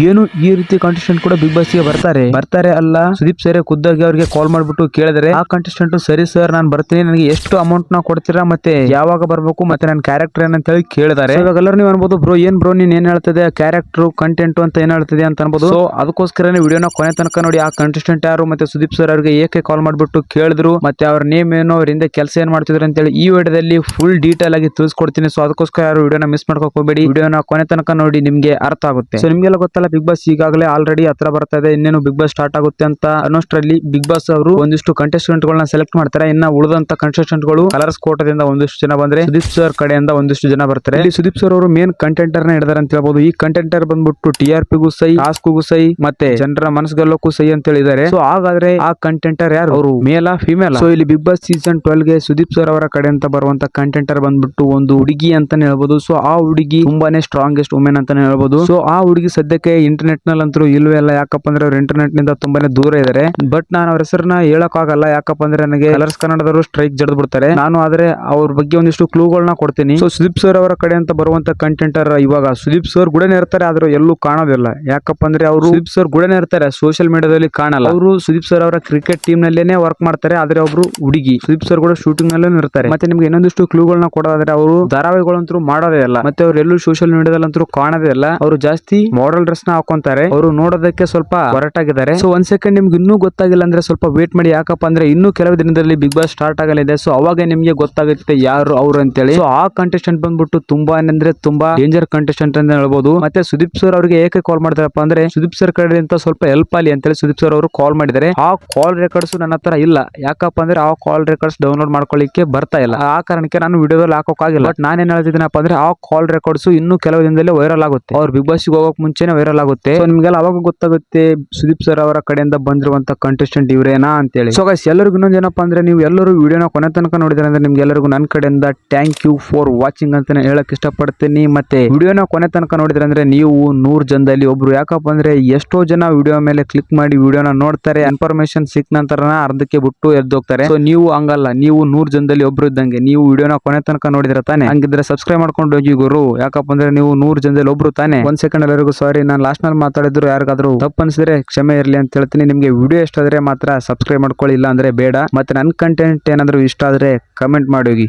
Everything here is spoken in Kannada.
ಏನು ಈ ರೀತಿ ಕಾಂಟೆಸ್ಟೆಂಟ್ ಕೂಡ ಬಿಗ್ ಬಾಸ್ಗೆ ಬರ್ತಾರೆ? ಬರ್ತಾರೆ ಅಲ್ಲ? ಸುದೀಪ್ ಸರ್ ಖುದ್ದಾಗಿ ಅವರಿಗೆ ಕಾಲ್ ಮಾಡ್ಬಿಟ್ಟು ಕೇಳಿದ್ರೆ, ಆ ಕಾಂಟೆಸ್ಟೆಂಟ್ ಸರಿ ಸರ್ ನಾನು ಬರ್ತೀನಿ, ನನಗೆ ಎಷ್ಟು ಅಮೌಂಟ್ನ ಕೊಡ್ತೀರಾ ಮತ್ತೆ ಯಾವಾಗ ಬರ್ಬೇಕು ಮತ್ತೆ ನನ್ನ ಕ್ಯಾರೆಕ್ಟರ್ ಏನಂತ ಹೇಳಿ ಕೇಳಿದಾರೆ. ಇವಾಗ ಎಲ್ಲರೂ ನೀವು ಅನ್ಬೋದು, ಬ್ರೋ, ಏನ್ ಬ್ರೋ, ನೀನ್ ಏನ್ ಹೇಳ್ತದೆ ಕ್ಯಾರೆಕ್ಟರ್ ಕಂಟೆಂಟ್ ಅಂತ ಏನ್ ಹೇಳ್ತದೆ ಅಂತ ಅನ್ಬೋದು. ಸೊ ಅದಕ್ಕೋಸ್ಕರ ವಿಡಿಯೋನ ಕೊನೆ ತನಕ ನೋಡಿ, ಆ ಕಂಟೆಸ್ಟೆಂಟ್ ಯಾರು ಮತ್ತೆ ಸುದೀಪ್ ಸರ್ ಅವ್ರಿಗೆ ಏಕೆ ಕಾಲ್ ಮಾಡ್ಬಿಟ್ಟು ಕೇಳಿದ್ರು, ಮತ್ತೆ ಅವ್ರ ನೇಮ್ ಏನು ಅವರಿಂದ ಕೆಲಸ ಏನ್ ಮಾಡ್ತಿದ್ರು ಅಂತ ಹೇಳಿ ಈ ವಿಡಿಯೋದಲ್ಲಿ ಫುಲ್ ಡೀಟೇಲ್ ಆಗಿ ತಿಳಿಸ್ಕೊಡ್ತೀನಿ. ಸೊ ಅದಕ್ಕೋಸ್ಕರ ಯಾರು ವಿಡಿಯೋನ ಮಿಸ್ ಮಾಡ್ಕೋಬೇಡಿ ವಿಡಿಯೋನ ಕೊನೆ ತನಕ ನೋಡಿ ನಿಮ್ಗೆ ಅರ್ಥ ಆಗುತ್ತೆ. ಸೊ ನಿಮ್ಗೆಲ್ಲ ಗೊತ್ತಲ್ಲ ಬಿಗ್ ಬಾಸ್ ಈಗಾಗಲೇ ಆಲ್ರೆಡಿ ಹತ್ರ ಬರ್ತಾ ಇದೆ ಇನ್ನೇನು ಬಿಗ್ ಬಾಸ್ ಸ್ಟಾರ್ಟ್ ಆಗುತ್ತೆ ಅಂತ ಅನ್ನೋಷ್ಟರಲ್ಲಿ ಬಿಗ್ ಬಾಸ್ ಅವರು ಒಂದಿಷ್ಟು ಕಂಟೆಸ್ಟೆಂಟ್ ಗಳನ್ನ ಸೆಲೆಕ್ಟ್ ಮಾಡ್ತಾರೆ. ಇನ್ನ ಉಳಿದಂತ ಕಂಟೆಸ್ಟೆಂಟ್ಗಳು ಕಲರ್ಸ್ ಕೋಟದಿಂದ ಒಂದಿಷ್ಟು ಜನ ಬಂದ್ರೆ ಸುದೀಪ್ ಸರ್ ಕಡೆಯಿಂದ ಒಂದಿಷ್ಟು ಜನ ಬರ್ತಾರೆ. ಇಲ್ಲಿ ಸುದೀಪ್ ಸರ್ ಅವರು ಮೇನ್ ಕಂಟೆಂಟರ್ನ ಹಿಡಿದಾರೆ ಅಂತ ಹೇಳ್ಬೋದು. ಈ ಕಂಟೆಂಟರ್ ಬಂದ್ಬಿಟ್ಟು ಟಿ ಆರ್ ಪಿಗೂ ಸೈ ಟಾಸ್ಕ್ಗೂ ಸೈ, ಮತ್ತೆ ಜನರ ಮನಸ್ಸುಗಳಕ್ಕೂ ಸೈ ಅಂತ ಹೇಳಿದ್ದಾರೆ. ಸೊ ಹಾಗಾದ್ರೆ ಆ ಕಂಟೆಂಟರ್ ಯಾರು? ಅವರು ಮೇಲ ಫಿಮೇಲ್ ಸೊ ಇಲ್ಲಿ ಬಿಗ್ ಬಾಸ್ ಸೀಸನ್ ಟ್ವೆಲ್ಗೆ ಸುದೀಪ್ ಸರ್ ಅವರ ಕಡೆ ಅಂತ ಬರುವಂತ ಕಂಟೆಂಟರ್ ಬಂದ್ಬಿಟ್ಟು ಒಂದು ಹುಡುಗಿ ಅಂತಾನೆ ಹೇಳ್ಬೋದು. ಸೊ ಆ ಹುಡುಗಿ ತುಂಬಾನೇ ಸ್ಟ್ರಾಂಗೆಸ್ಟ್ ವುಮೆನ್ ಅಂತಾನೆ ಹೇಳ್ಬೋದು. ಸೊ ಆ ಹುಡುಗಿ ಸದ್ಯಕ್ಕೆ ಇಂಟರ್ನೆಟ್ನಲ್ಲಿ ಅಂತೂ ಇಲ್ವೇ ಇಲ್ಲ ಯಾಕಪ್ಪ ಅಂದ್ರೆ ಅವ್ರು ಇಂಟರ್ನೆಟ್ನಿಂದ ತುಂಬಾನೇ ದೂರ ಇದಾರೆ. ಬಟ್ ನಾನು ಅವ್ರ ಹೆಸರನ್ನ ಹೇಳಕ್ ಆಗಲ್ಲ ಯಾಕಪ್ಪ ಅಂದ್ರೆ ನನಗೆ ಕಲರ್ಸ್ ಕನ್ನಡದವರು ಸ್ಟ್ರೈಕ್ ಜಡ್ದು ಬಿಡ್ತಾರೆ. ನಾನು ಆದ್ರೆ ಅವ್ರ ಬಗ್ಗೆ ಒಂದಿಷ್ಟು ಕ್ಲೂಗಳನ್ನ ಕೊಡ್ತೀನಿ. ಸೊ ಸುದೀಪ್ ಸರ್ ಅವರ ಕಡೆ ಅಂತ ಬರುವಂತ ಕಂಟೆಂಟರ್ ಇವಾಗ ಸುದೀಪ್ ಸರ್ ಕೂಡ ಇರ್ತಾರೆ ಆದ್ರೆ ಎಲ್ಲೂ ಕಾಣೋದಿಲ್ಲ. ಯಾಕಪ್ಪ ಅಂದ್ರೆ ಅವರು ಸುದೀಪ್ ಸರ್ ಕೂಡ ಇರ್ತಾರೆ ಸೋಷಿಯಲ್ ಮೀಡಿಯಾದಲ್ಲಿ ಕಾಣಲ್ಲ. ಅವರು ಸುದೀಪ್ ಸರ್ ಅವರ ಕ್ರಿಕೆಟ್ ಟೀಮ್ ನಲ್ಲೇನೆ ವರ್ಕ್ ಮಾಡ್ತಾರೆ ಆದ್ರೆ ಒಬ್ರು ಹುಡುಗಿ. ಸುದೀಪ್ ಸರ್ ಕೂಡ ಶೂಟಿಂಗ್ ನಲ್ಲೂ ಇರ್ತಾರೆ. ಮತ್ತೆ ನಿಮ್ಗೆ ಇನ್ನೊಂದಿಷ್ಟು ಕ್ಲೂಗಳನ್ನ ಕೊಡೋದಾದ್ರೆ ಅವರು ಧಾರಾವಾಹಿಗಳಂತೂ ಮಾಡೋದೇ ಇಲ್ಲ. ಮತ್ತೆ ಅವ್ರು ಎಲ್ಲೂ ಸೋಷಿಯಲ್ ಮೀಡಿಯಾದಲ್ಲಂತೂ ಕಾಣೋದೇ ಇಲ್ಲ. ಅವರು ಜಾಸ್ತಿ ಮಾಡಲ್ ಡ್ರೆಸ್ ನ ಹಾಕೊಂತಾರೆ. ಅವರು ನೋಡೋದಕ್ಕೆ ಸ್ವಲ್ಪ ಹೊರಟಾಗಿದ್ದಾರೆ ಸೊ ಒಂದ್ ಸೆಕೆಂಡ್ ನಿಮ್ಗೆ ಇನ್ನೂ ಗೊತ್ತಾಗಿಲ್ಲ ಅಂದ್ರೆ ಸ್ವಲ್ಪ ವೇಟ್ ಮಾಡಿ. ಯಾಕಪ್ಪ ಅಂದ್ರೆ ಇನ್ನೂ ಕೆಲವು ದಿನದಲ್ಲಿ ಬಿಗ್ ಬಾಸ್ ಸ್ಟಾರ್ಟ್ ಆಗಲಿದೆ. ಸೊ ಅವಾಗ ನಿಮ್ಗೆ ಗೊತ್ತಾಗುತ್ತೆ ಯಾರು ಅವ್ರು ಅಂತೇಳಿ. ಸೊ ಆ ಕಂಟೆಸ್ಟೆಂಟ್ ಬಂದ್ಬಿಟ್ಟು ತುಂಬಾ ಅಂದ್ರೆ ತುಂಬಾ ಡೇಂಜರ್ ಕಂಟೆಸ್ಟೆಂಟ್ ಅಂತ ಹೇಳ್ಬೋದು. ಮತ್ತೆ ಸುದೀಪ್ ಸರ್ ಅವರಿಗೆ ಏಕೆ ಕಾಲ್ ಮಾಡ್ತಾರಪ್ಪ ಅಂದ್ರೆ ಸುದೀಪ್ ಸರ್ ಕಡೆಯಿಂದ ಸ್ವಲ್ಪ ಹೆಲ್ಪ್ ಆಗಲಿ ಅಂತೇಳಿ ಸುದೀಪ್ ಸರ್ ಅವರು ಕಾಲ್ ಮಾಡಿದ್ದಾರೆ. ಆ ಕಾಲ್ ರೆಕಾರ್ಡ್ಸ್ ನನ್ನ ಹತ್ರ ಇಲ್ಲ. ಯಾಕಪ್ಪ ಅಂದ್ರೆ ಆ ಕಾಲ್ ರೆಕಾರ್ಡ್ಸ್ ಡೌನ್ಲೋಡ್ ಮಾಡ್ಕೊಳ್ಳಿಕ್ಕೆ ಬರ್ತಾ ಇಲ್ಲ. ಆ ಕಾರಣಕ್ಕೆ ನಾನು ವಿಡಿಯೋದಲ್ಲಿ ಹಾಕೋಕ್ಕಾಗಿಲ್ಲ. ಬಟ್ ನಾನೇನ್ ಹೇಳ್ತಿದ್ದೀನಪ್ಪ ಅಂದ್ರೆ ಆ ಕಾಲ್ ರೆಕಾರ್ಡ್ಸ್ ಇನ್ನು ಕೆಲವು ದಿನದಲ್ಲಿ ವೈರಲ್ ಆಗುತ್ತೆ. ಅವ್ರು ಬಿಗ್ ಬಾಸ್ ಹೋಗೋಕ್ ಮುಂಚೆನೆ ವೈರಲ್ ಆಗುತ್ತೆ ಸೊ ನಿಮ್ಗೆಲ್ಲ ಅವಾಗ ಗೊತ್ತಾಗುತ್ತೆ ಸುದೀಪ್ ಸರ್ ಅವರ ಕಡೆಯಿಂದ ಬಂದಿರುವಂತ ಕಂಟೆಸ್ಟೆಂಟ್ ಇವರೇನಾ ಅಂತೇಳಿ. ಸೊ ಗೈಸ್ ಎಲ್ಲರಿಗೂ ಇನ್ನೊಂದು ಏನಪ್ಪ ಅಂದ್ರೆ ನೀವು ಎಲ್ಲರೂ ವಿಡಿಯೋನ ಕೊನೆ ತನಕ ನೋಡಿದ್ರೆ ಅಂದ್ರೆ ನಿಮ್ಗೆ ಎಲ್ಲರಿಗೂ ನನ್ನ ಕಡೆಯಿಂದ ಥ್ಯಾಂಕ್ ಯು ಫಾರ್ ವಾಚಿಂಗ್ ಅಂತಾನೆ ಹೇಳಕ್ ಇಷ್ಟಪಡ್ತೀನಿ. ಮತ್ತೆ ವಿಡಿಯೋನ ಕೊನೆ ತನಕ ನೋಡಿದ್ರೆ ಅಂದ್ರೆ ನೀವು ನೂರ್ ಜನದಲ್ಲಿ ಒಬ್ರು. ಯಾಕಪ್ಪ ಅಂದ್ರೆ ಎಷ್ಟೋ ಜನ ವಿಡಿಯೋ ಮೇಲೆ ಕ್ಲಿಕ್ ಮಾಡಿ ವಿಡಿಯೋನ ನೋಡ್ತಾರೆ. ಇನ್ಫಾರ್ಮೇಶನ್ ಸಿಕ್ ನಂತರ ಅರ್ಧಕ್ಕೆ ಬಿಟ್ಟು ಎದ್ದೋಗ್ತಾರೆ ಸೊ ನೀವು ಹಂಗಲ್ಲ, ನೀವು ನೂರ್ ಜನದಲ್ಲಿ ಒಬ್ರು ಇದ್ದಂಗೆ ನೀವು ವಿಡಿಯೋನ ಕೊನೆ ತನಕ ನೋಡಿದ್ರೆ ತಾನೆ. ಹಂಗಿದ್ರೆ ಸಬ್ಸ್ಕ್ರೈಬ್ ಮಾಡ್ಕೊಂಡು ಹೋಗಿ ಗುರು. ಯಾಕಪ್ಪ ಅಂದ್ರೆ ನೀವು ನೂರ್ ಜನದಲ್ಲಿ ಒಬ್ರು ತಾನೆ. ಒಂದ್ ಸೆಕೆಂಡ್ ಎಲ್ಲರಿಗೂ ಸಾರಿ ನಾನು ಲಾಸ್ಟ್ನಲ್ಲಿ ಮಾತಾಡಿದ್ರು, ಯಾರಿಗಾದ್ರೂ ತಪ್ಪು ಅನ್ಸಿದ್ರೆ ಕ್ಷಮೆ ಇರಲಿ ಅಂತ ಹೇಳ್ತೀನಿ. ನಿಮಗೆ ವಿಡಿಯೋ ಇಷ್ಟ ಆದ್ರೆ ಮಾತ್ರ ಸಬ್ಸ್ಕ್ರೈಬ್ ಮಾಡ್ಕೊಳ್ಳಿ ಇಲ್ಲ ಅಂದ್ರೆ ಬೇಡ. ಮತ್ತೆ ನನ್ನ ಕಂಟೆಂಟ್ ಏನಾದ್ರು ಇಷ್ಟ ಆದ್ರೆ ಕಮೆಂಟ್ ಮಾಡಿ ಹೋಗಿ.